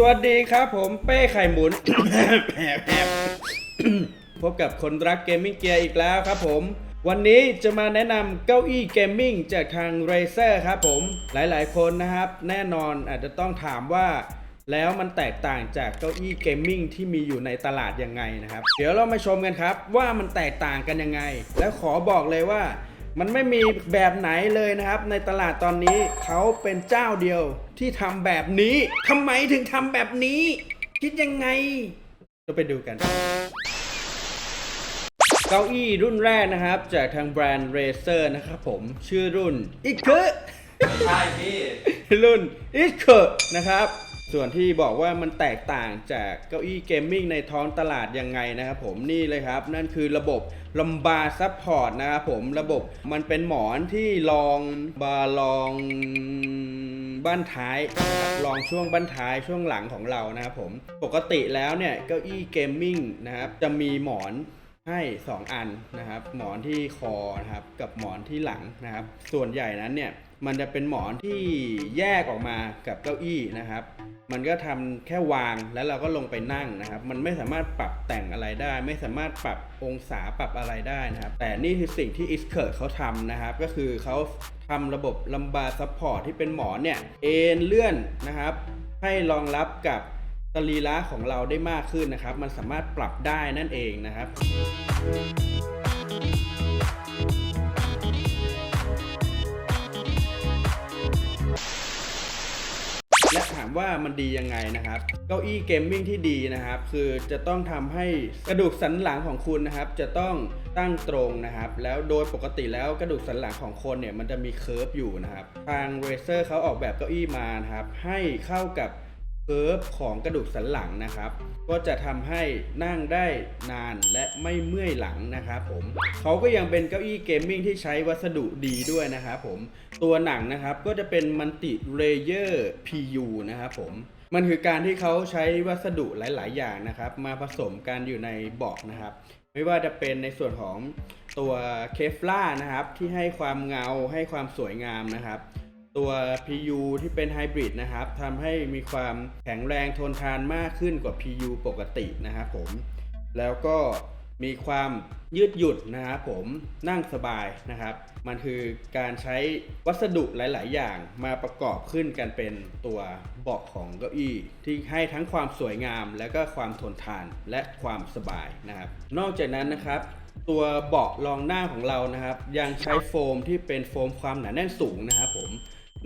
สวัสดีครับผมเป้ไข่หมุน พบกับคนรักเกมมิ่งเกียร์อีกแล้วครับผม วันนี้จะมาแนะนำเก้าอี้เกมมิ่งจากทาง Razer ครับผม หลายๆคนนะครับ แน่นอนอาจจะต้องถามว่า แล้วมันแตกต่างจากเก้าอี้เกมมิ่งที่มีอยู่ในตลาดยังไงนะครับ เดี๋ยวเรามาชมกันครับว่ามันแตกต่างกันยังไง แล้วขอบอกเลยว่า มันไม่มีแบบไหนเลยนะครับ ในตลาดตอนนี้เขาเป็นเจ้าเดียวที่ทำแบบนี้ทำไมถึงทำแบบนี้ คิดยังไงเราไปดูกัน เก้าอี้รุ่นแรกนะครับ จากทางแบรนด์ Razer นะครับผมชื่อรุ่นอิคุใช่พี่รุ่นอิคุนะครับ ส่วนที่บอกว่ามันแตกต่างจากเก้าอี้เกมมิ่งในท้องตลาดยังไงนะครับผมนี่เลยครับ นั่นคือระบบลำบาซัพพอร์ตนะครับผมระบบมันเป็นหมอนที่รองบารองบ้านท้ายนะครับรองช่วงบ้านท้ายช่วงหลังของเรานะครับผมปกติแล้วเนี่ยเก้าอี้เกมมิ่งนะครับจะมีหมอนให้ 2 อันนะครับ หมอนที่คอนะครับกับหมอนที่หลังนะครับ ส่วนใหญ่นั้นเนี่ย มันจะเป็นหมอนที่แยกออกมากับเก้าอี้นะครับ มันก็ทำแค่วางแล้วเราก็ลงไปนั่งนะครับ มันไม่สามารถปรับแต่งอะไรได้ ไม่สามารถปรับองศาปรับอะไรได้นะครับ แต่นี่คือสิ่งที่ i s k e r t เขาทำนะครับ ก็คือเขาทำระบบลำบาซัพพอร์ตที่เป็นหมอนเนี่ยเอ็นเลื่อนนะครับ ให้รองรับกับสรีระของเราได้มากขึ้นนะครับ มันสามารถปรับได้นั่นเองนะครับ ว่ามันดียังไงนะครับ เก้าอี้เกมมิ่งที่ดีนะครับ คือจะต้องทำให้กระดูกสันหลังของคุณนะครับ จะต้องตั้งตรงนะครับ แล้วโดยปกติแล้วกระดูกสันหลังของคนเนี่ยมันจะมีเคิร์ฟอยู่นะครับ ทางเรเซอร์เขาออกแบบเก้าอี้มานะครับให้เข้ากับ เคิร์ฟของกระดูกสันหลังนะครับ ก็จะทำให้นั่งได้นานและไม่เมื่อยหลังนะครับผมเขาก็ยังเป็นเก้าอี้เกมมิ่งที่ใช้วัสดุดีด้วยนะครับผมตัวหนังนะครับก็จะเป็นมัลติเลเยอร์ PU นะครับผมมันคือการที่เขาใช้วัสดุหลาย ๆ อย่างนะครับ มาผสมกันอยู่ในเบาะนะครับ ไม่ว่าจะเป็นในส่วนของตัวเคฟล่านะครับ ที่ให้ความเงาให้ความสวยงามนะครับ ตัว PU ที่เป็นไฮบริดนะครับทำให้มีความแข็งแรงทนทานมากขึ้นกว่า PU ปกตินะครับผม แล้วก็มีความยืดหยุ่นนะครับผมนั่งสบายนะครับ มันคือการใช้วัสดุหลาย ๆ อย่างมาประกอบขึ้นกันเป็นตัวเบาะของเก้าอี้ ที่ให้ทั้งความสวยงามและก็ความทนทานและความสบายนะครับ นอกจากนั้นนะครับ ตัวเบาะรองหน้าของเรานะครับ ยังใช้โฟมที่เป็นโฟมความหนาแน่นสูงนะครับผม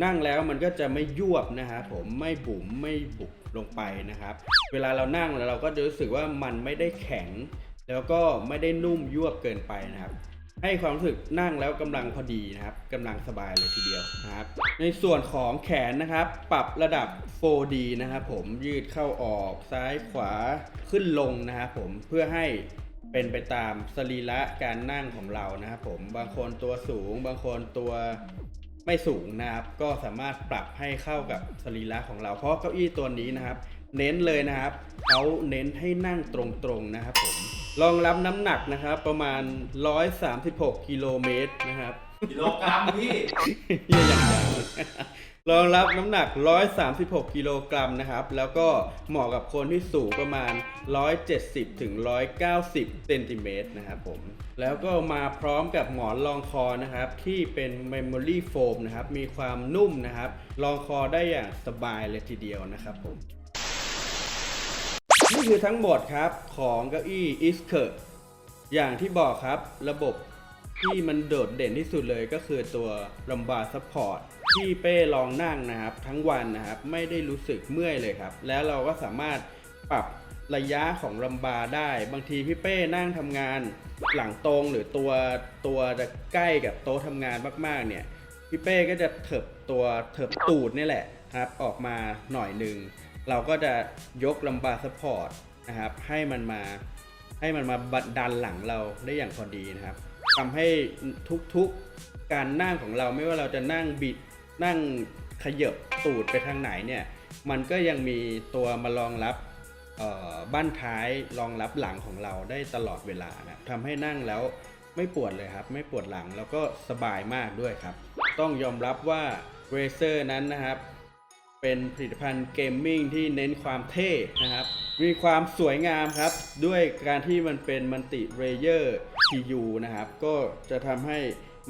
นั่งแล้วมันก็จะไม่ยวบนะครับผมไม่บุ๋มไม่บุกลงไปนะครับ เวลาเรานั่งแล้วเราก็จะรู้สึกว่ามันไม่ได้แข็ง แล้วก็ไม่ได้นุ่มยวบเกินไปนะครับให้ความรู้สึกนั่งแล้วกำลังพอดีนะครับกำลังสบายเลยทีเดียวนะครับ ในส่วนของแขนนะครับ ปรับระดับ 4D นะครับผมยืดเข้าออกซ้ายขวาขึ้นลงนะครับผมเพื่อให้เป็นไปตามสรีระการนั่งของเรานะครับผมบางคนตัวสูง บางคนตัว ไม่สูงนะครับ ก็สามารถปรับให้เข้ากับสรีระของเรา เพราะเก้าอี้ตัวนี้นะครับ เน้นเลยนะครับเขาเน้นให้นั่งตรงๆนะครับผมรองรับน้ำหนักนะครับ ประมาณ 136 กิโลเมตรนะครับ กิโลกรัมพี่ เหี้ยอย่างยาว รองรับน้ำหนัก 136 กิโลกรัมนะครับ แล้วก็เหมาะกับคนที่สูงประมาณ 170ถึง190 เซนติเมตรนะครับผม แล้วก็มาพร้อมกับหมอนรองคอนะครับ ที่เป็น Memory Foam นะครับ มีความนุ่มนะครับ รองคอได้อย่างสบายเลยทีเดียวนะครับผม นี่คือทั้งหมดครับของเก้าอี้ i s k e r อย่างที่บอกครับระบบที่มันโดดเด่นที่สุดเลยก็คือตัวลำบาซัพ พี่เป้ลองนั่งนะครับทั้งวันนะครับไม่ได้รู้สึกเมื่อยเลยครับ แล้วเราก็สามารถปรับระยะของลำบาได้ บางทีพี่เป้นั่งทำงานหลังตรงหรือตัวตัวจะใกล้กับโต๊ะทำงานมากๆเนี่ยพี่เป้ก็จะเถิบตัวเถิบตูดนี่แหละครับออกมาหน่อยหนึ่งเราก็จะยกลำบาร์ซัพพอร์ตนะครับให้มันมาให้มันมาบัดดันหลังเราได้อย่างพอดีนะครับทำให้ทุกๆการนั่งของเราไม่ว่าเราจะนั่งบิด นั่งขยบตูดไปทางไหนเนี่ยมันก็ยังมีตัวมารองรับบ้านท้ายรองรับหลังของเราได้ตลอดเวลานะทำให้นั่งแล้วไม่ปวดเลยครับ ไม่ปวดหลังแล้วก็สบายมากด้วยครับ ต้องยอมรับว่า Razer นั้นนะครับ เป็นผลิตภัณฑ์เกมมิ่งที่เน้นความเท่นะครับ มีความสวยงามครับ ด้วยการที่มันเป็นมัลติเรเยอร์ TU นะครับ ก็จะทำให้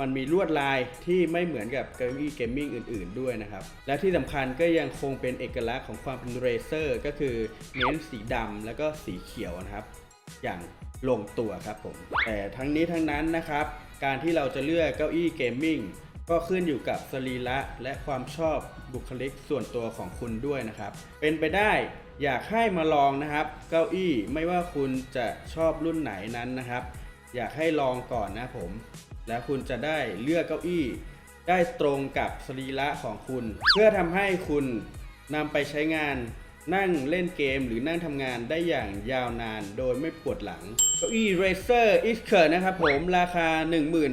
มันมีลวดลายที่ไม่เหมือนกับเก้าอี้เกมมิ่งอื่น ๆ ด้วยนะครับ และที่สำคัญก็ยังคงเป็นเอกลักษณ์ของความเป็นเรเซอร์ก็คือเน้นสีดำแล้วก็สีเขียวนะครับ อย่างลงตัวครับผม แต่ทั้งนี้ทั้งนั้นนะครับ การที่เราจะเลือกเก้าอี้เกมมิ่งก็ขึ้นอยู่กับสรีระและความชอบบุคลิกส่วนตัวของคุณด้วยนะครับ เป็นไปได้อยากให้มาลองนะครับ เก้าอี้ไม่ว่าคุณจะชอบรุ่นไหนนั้นนะครับ อยากให้ลองก่อนนะผม แล้วคุณจะได้เลือกเก้าอี้ ได้ตรงกับสรีระของคุณ เพื่อทำให้คุณนำไปใช้งานนั่งเล่นเกมหรือนั่งทำงานได้อย่างยาวนานโดยไม่ปวดหลัง เก้าอี้ Razer x c e r นะครับผมราคา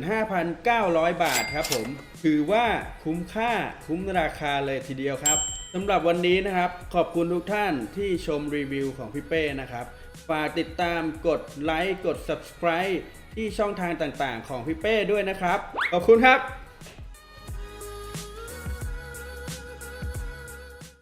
15,900 บาทครับผม ถือว่าคุ้มค่าคุ้มราคาเลยทีเดียวครับสำหรับวันนี้นะครับ ขอบคุณทุกท่านที่ชมรีวิวของพี่เป้นะครับ ฝากติดตามกดไลค์กด subscribe ที่ช่องทางต่างๆ ของพี่เป้ด้วยนะครับ ขอบคุณครับ